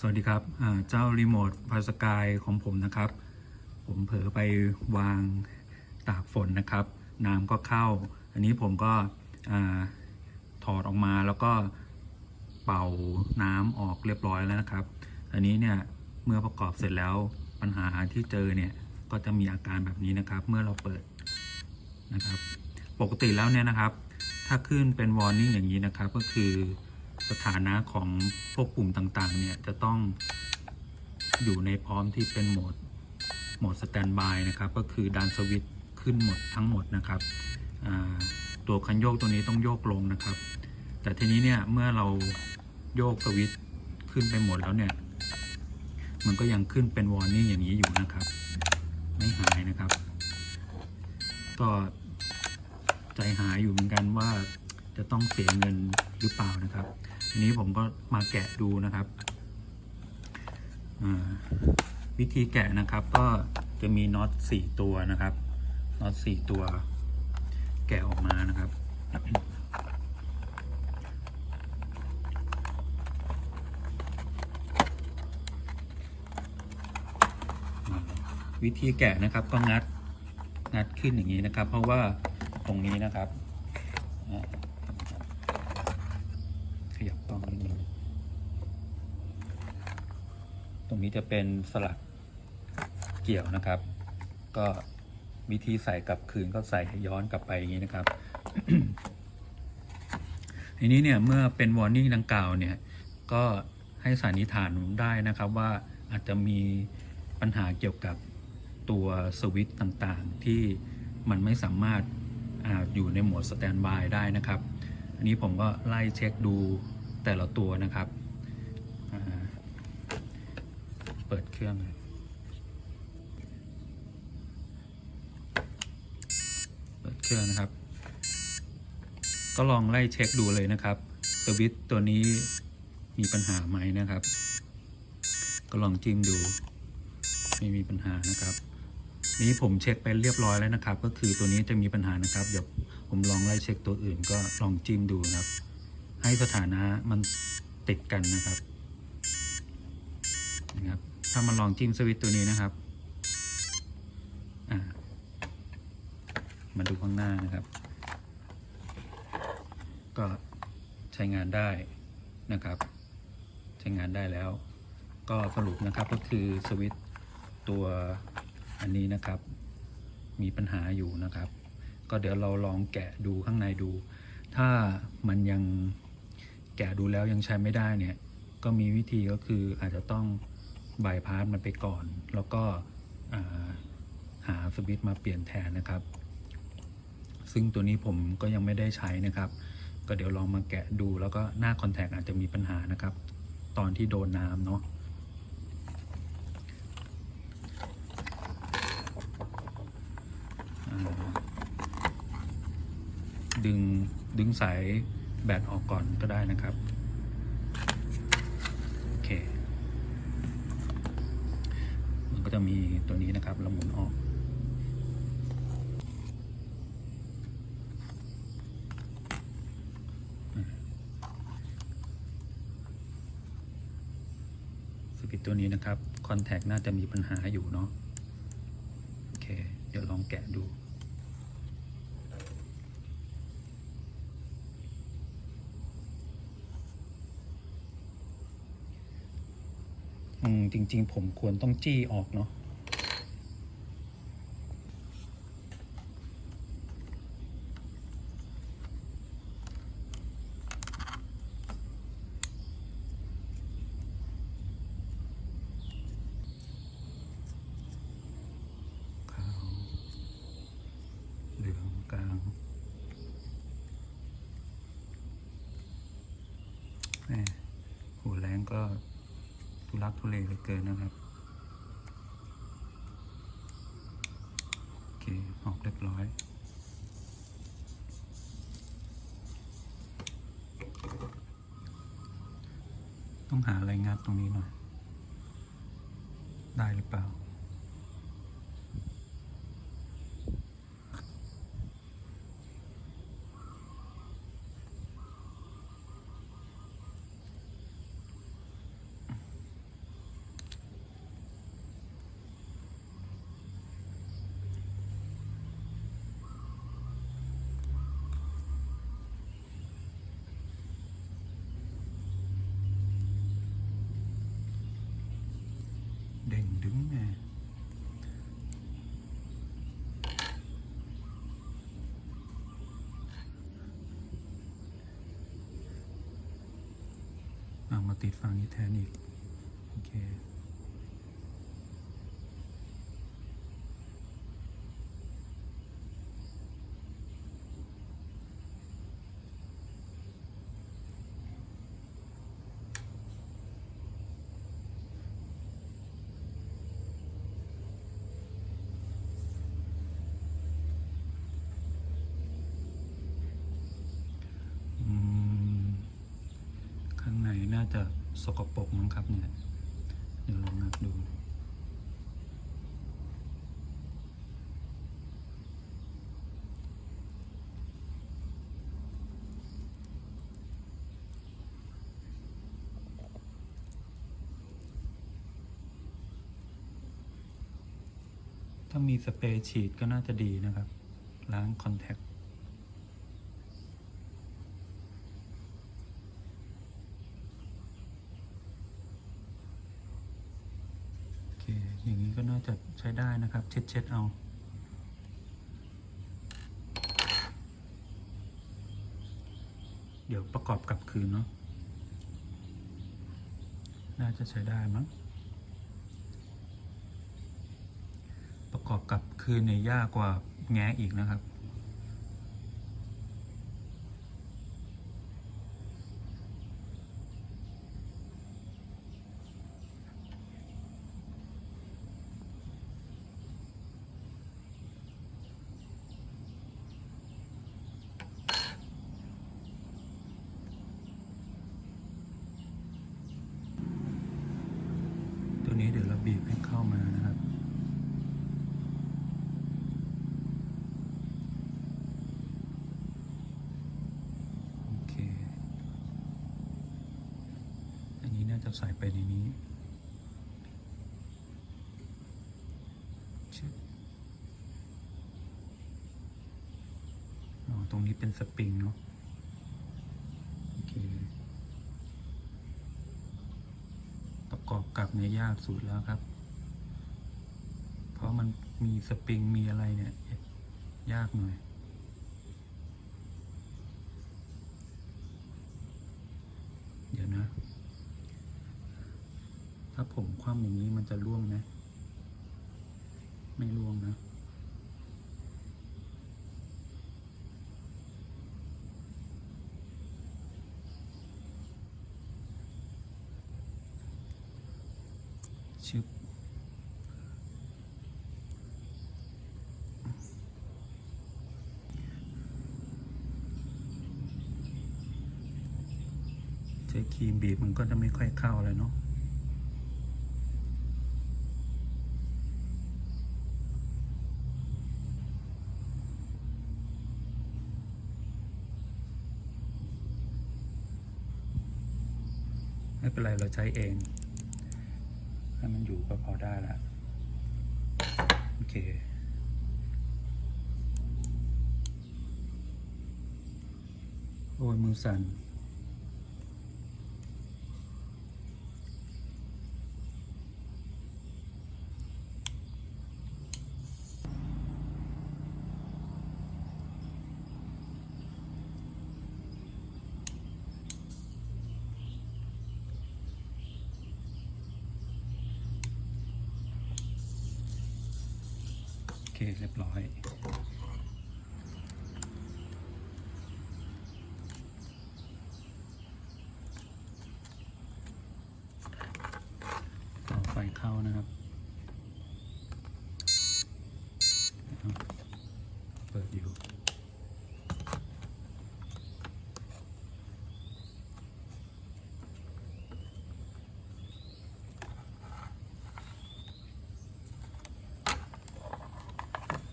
สวัสดีครับเจ้ารีโมทพาสกายของผมนะครับ ผมเผลอไปวางตากฝนนะครับ น้ำก็เข้า อันนี้ผมก็ถอดออกมาแล้วก็เป่าน้ำออกเรียบร้อยแล้วนะครับ อันนี้เนี่ยเมื่อประกอบเสร็จแล้วปัญหาที่เจอเนี่ยก็จะมีอาการแบบนี้นะครับ เมื่อเราเปิดนะครับ ปกติแล้วเนี่ยนะครับ ถ้าขึ้นเป็น warning อย่างนี้นะครับ ก็คือ สถานะของพวกปุ่มต่างๆ เนี่ยจะต้องอยู่ในพร้อมที่เป็นโหมดโหมดสแตนบายนะครับ ก็คือดันสวิตช์ขึ้นหมดทั้งหมดนะครับ ตัวคันโยกตัวนี้ต้องโยกลงนะครับ แต่ทีนี้เนี่ยเมื่อเราโยกสวิตช์ขึ้นไปหมดแล้วเนี่ย มันก็ยังขึ้นเป็น warning อย่างนี้อยู่นะครับ ไม่หายนะครับ ก็ใจหายอยู่เหมือนกันว่าจะต้องเสียเงินหรือเปล่านะครับ ทีนี้ผมก็มาแกะดูนะครับวิธีแกะนะครับก็จะมีน็อตสี่ตัวนะครับน็อตสี่ตัว แกะออกมานะครับวิธีแกะนะครับก็งัดงัดขึ้นอย่างนี้นะครับ เพราะว่าตรงนี้นะครับอ่าขยับกล้องนิดนึงตรง นี้จะเป็นสลักเกี่ยวนะครับ ก็วิธีใส่กลับคืนก็ใส่ย้อนกลับไปอย่างนี้นะครับทีนี้เนี่ยเมื่อเป็น warning ดังกล่าวเนี่ยก็ให้สันนิษฐานได้นะครับว่าอาจจะมีปัญหาเกี่ยวกับตัวสวิตต่างๆ ที่มันไม่สามารถอาอยู่ในโหมดสแตนบายได้นะครับ อันนี้ผมก็ไล่เช็คดูแต่ละตัวนะครับอ่า เปิดเครื่องเลยเปิดเครื่องนะครับ ก็ลองไล่เช็คดูเลยนะครับสวิตช์ตัวนี้มีปัญหาไหมนะครับ ก็ลองจิ้มดู ไม่มีปัญหานะครับ นี้ผมเช็คไปเรียบร้อยแล้วนะครับ ก็คือตัวนี้จะมีปัญหานะครับเดี๋ยวผมลองไล่เช็คตัวอื่น ก็ลองจิ้มดูนะครับ ให้สถานะมันติดกันนะครับนะครับ ถ้ามันลองจิ้มสวิตตัวนี้นะครับ มาดูข้างหน้านะครับ ก็ใช้งานได้นะครับ ใช้งานได้แล้ว ก็สรุปนะครับก็คือสวิตตัวอันนี้นะครับ มีปัญหาอยู่นะครับ ก็เดี๋ยวเราลองแกะดูข้างในดู ถ้ามันยังแกะดูแล้วยังใช้ไม่ได้เนี่ย ก็มีวิธีก็คืออาจจะต้อง บายพาสมันไปก่อน แล้วก็าหาสวิตช์มาเปลี่ยนแทนนะครับ ซึ่งตัวนี้ผมก็ยังไม่ได้ใช้นะครับ ก็เดี๋ยวลองมาแกะดูแล้วก็หน้าคอนแทคอาจจะมีปัญหานะครับ ตอนที่โดนน้ำเนาะดึงดึงสายแบตออกก่อนก็ได้นะครับ โอเค มันก็ จะมีตัวนี้นะครับเราหมุนออก สปิตตัวนี้นะครับ คอนแทคน่าจะมีปัญหาอยู่เนาะ โอเค เดี๋ยวลองแกะดู อืม จริง ๆ ผมควรต้องจี้ออกเนาะขาวเหลืองกลางหัวแรงก็ ทุลักทุเลเหลือเกินนะครับโอเคออกเรียบร้อยต้องหาอะไรงัดตรงนี้หน่อย ได้หรือเปล่า แหม่เอามา ติดฝั่งนี้แทนอีก โอเคางในน่าจะสกปรกมั้งครับเนี่ย เดี๋ยวลองนับดู ถ้ามีสเปรย์ฉีดก็น่าจะดีนะครับ ล้างคอนแทค โอเค อย่างนี้ก็น่าจะใช้ได้นะครับ เช็ดเช็ดๆเอาเดี๋ยวประกอบกลับคืนเนาะ น่าจะใช้ได้มั้ง ประกอบกลับคืนเนี่ยยากกว่าแง้อีกนะครับ ตัวนี้ เดี๋ยวเราบีบให้เข้ามานะครับโอเคอันนี้น่าจะใส่ไปในนี้อ๋อตรงนี้เป็นสปริงเนาะ โอเค ประ กลับเนี่ยยากสุดแล้วครับ เพราะมันมีสปริงมีอะไรเนี่ย ยากหน่อย เดี๋ยวนะ ถ้าผมคว่ำอย่างนี้มันจะร่วงไหมไม่ร่วงนะ ชึบใช้ ครีมบีบมันก็จะไม่ค่อยเข้าเลยเนาะไม่เป็นไรเราใช้เองให้มันอยู่ก็พอได้ละโอเคโอ้ยมือสั่น เรียบร้อย ต่อไฟเข้านะครับ เปิดอยู่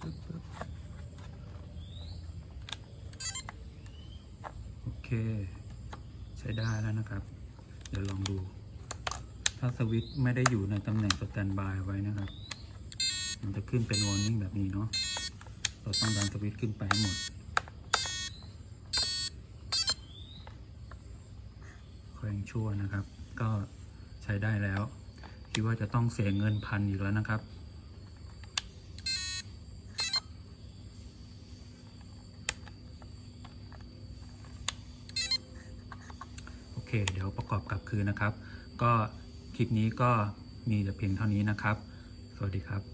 ปึ๊บปึ๊บโอ เคใช้ได้แล้วนะครับ เดี๋ยวลองดู ถ้าสวิตช์ไม่ได้อยู่ในตำแหน่งสแตนบายไว้นะครับ มันจะขึ้นเป็นวอร์นิ่งแบบนี้เนาะเราต้องดันสวิตช์ขึ้นไปให้หมดค่อยยังชั่วนะครับ ก็ใช้ได้แล้ว คิดว่าจะต้องเสียเงินพันอีกแล้วนะครับ เคเดี๋ยวประกอบกลับคืนนะครับ ก็คลิปนี้ก็มีแต่เพียงเท่านี้นะครับ สวัสดีครับ